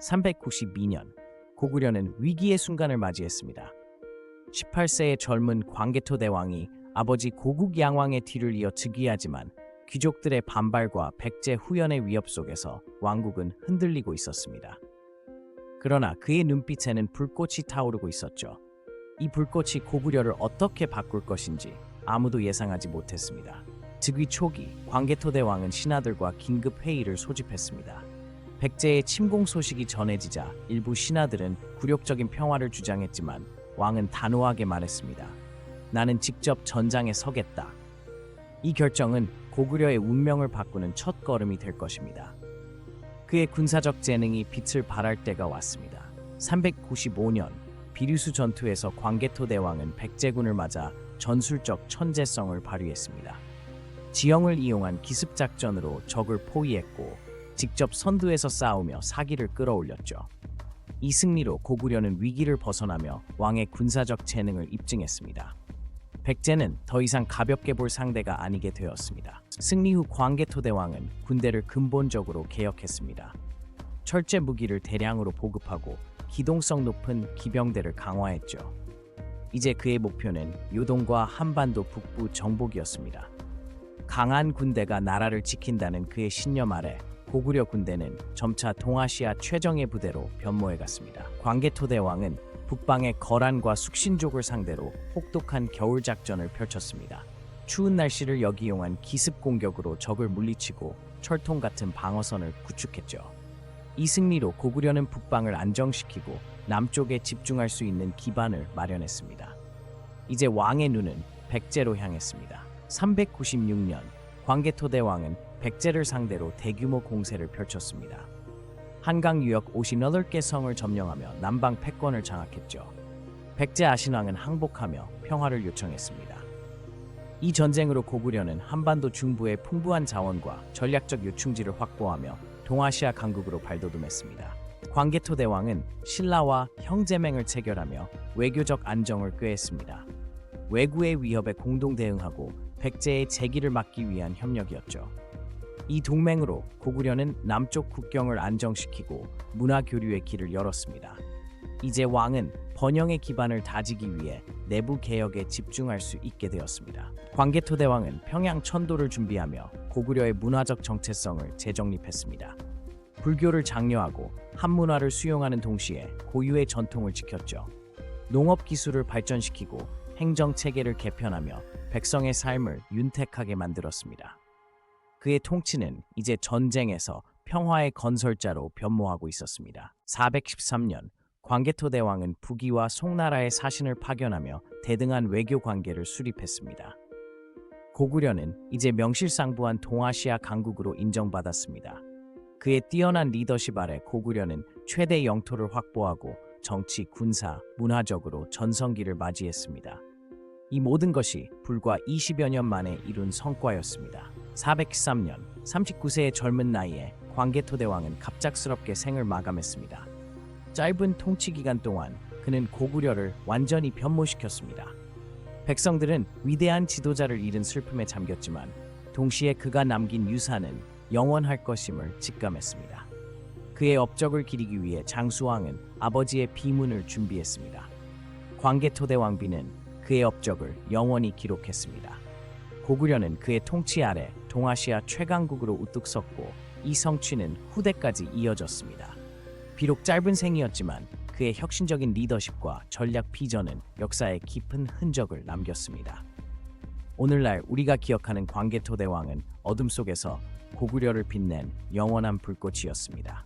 392년 고구려는 위기의 순간을 맞이했습니다. 18세의 젊은 광개토 대왕이 아버지 고국 양왕의 뒤를 이어 즉위하지만 귀족들의 반발과 백제 후연의 위협 속에서 왕국은 흔들리고 있었습니다. 그러나 그의 눈빛에는 불꽃이 타오르고 있었죠. 이 불꽃이 고구려를 어떻게 바꿀 것인지 아무도 예상하지 못했습니다. 즉위 초기 광개토 대왕은 신하들과 긴급 회의를 소집했습니다. 백제의 침공 소식이 전해지자 일부 신하들은 굴욕적인 평화를 주장했지만 왕은 단호하게 말했습니다. 나는 직접 전장에 서겠다. 이 결정은 고구려의 운명을 바꾸는 첫 걸음이 될 것입니다. 그의 군사적 재능이 빛을 발할 때가 왔습니다. 395년 비류수 전투에서 광개토 대왕은 백제군을 맞아 전술적 천재성을 발휘했습니다. 지형을 이용한 기습 작전으로 적을 포위했고 직접 선두에서 싸우며 사기를 끌어올렸죠. 이 승리로 고구려는 위기를 벗어나며 왕의 군사적 재능을 입증했습니다. 백제는 더 이상 가볍게 볼 상대가 아니게 되었습니다. 승리 후 광개토 대왕은 군대를 근본적으로 개혁했습니다. 철제 무기를 대량으로 보급하고 기동성 높은 기병대를 강화했죠. 이제 그의 목표는 요동과 한반도 북부 정복이었습니다. 강한 군대가 나라를 지킨다는 그의 신념 아래 고구려 군대는 점차 동아시아 최정예 부대로 변모해 갔습니다. 광개토 대왕은 북방의 거란과 숙신족을 상대로 혹독한 겨울 작전을 펼쳤습니다. 추운 날씨를 역이용한 기습 공격으로 적을 물리치고 철통 같은 방어선을 구축했죠. 이 승리로 고구려는 북방을 안정시키고 남쪽에 집중할 수 있는 기반을 마련했습니다. 이제 왕의 눈은 백제로 향했습니다. 396년 광개토 대왕은 백제를 상대로 대규모 공세를 펼쳤습니다. 한강 유역 58개 성을 점령하며 남방 패권을 장악했죠. 백제 아신왕은 항복하며 평화를 요청했습니다. 이 전쟁으로 고구려는 한반도 중부의 풍부한 자원과 전략적 요충지를 확보하며 동아시아 강국으로 발돋움했습니다. 광개토 대왕은 신라와 형제맹을 체결하며 외교적 안정을 꾀했습니다. 외구의 위협에 공동 대응하고 백제의 재기를 막기 위한 협력이었죠. 이 동맹으로 고구려는 남쪽 국경을 안정시키고 문화 교류의 길을 열었습니다. 이제 왕은 번영의 기반을 다지기 위해 내부 개혁에 집중할 수 있게 되었습니다. 광개토 대왕은 평양 천도를 준비하며 고구려의 문화적 정체성을 재정립했습니다. 불교를 장려하고 한문화를 수용하는 동시에 고유의 전통을 지켰죠. 농업 기술을 발전시키고 행정 체계를 개편하며 백성의 삶을 윤택하게 만들었습니다. 그의 통치는 이제 전쟁에서 평화의 건설자로 변모하고 있었습니다. 413년 광개토 대왕은 북위와 송나라의 사신을 파견하며 대등한 외교 관계를 수립했습니다. 고구려는 이제 명실상부한 동아시아 강국으로 인정받았습니다. 그의 뛰어난 리더십 아래 고구려는 최대 영토를 확보하고 정치, 군사, 문화적으로 전성기를 맞이했습니다. 이 모든 것이 불과 20여 년 만에 이룬 성과였습니다. 413년 39세의 젊은 나이에 광개토 대왕은 갑작스럽게 생을 마감했습니다. 짧은 통치 기간 동안 그는 고구려를 완전히 변모시켰습니다. 백성들은 위대한 지도자를 잃은 슬픔에 잠겼지만 동시에 그가 남긴 유산은 영원할 것임을 직감했습니다. 그의 업적을 기리기 위해 장수왕은 아버지의 비문을 준비했습니다. 광개토 대 왕비는 그의 업적을 영원히 기록했습니다. 고구려는 그의 통치 아래 동아시아 최강국으로 우뚝 섰고 이 성취는 후대까지 이어졌습니다. 비록 짧은 생이었지만 그의 혁신적인 리더십과 전략 비전은 역사에 깊은 흔적을 남겼습니다. 오늘날 우리가 기억하는 광개토 대왕은 어둠 속에서 고구려를 빛낸 영원한 불꽃이었습니다.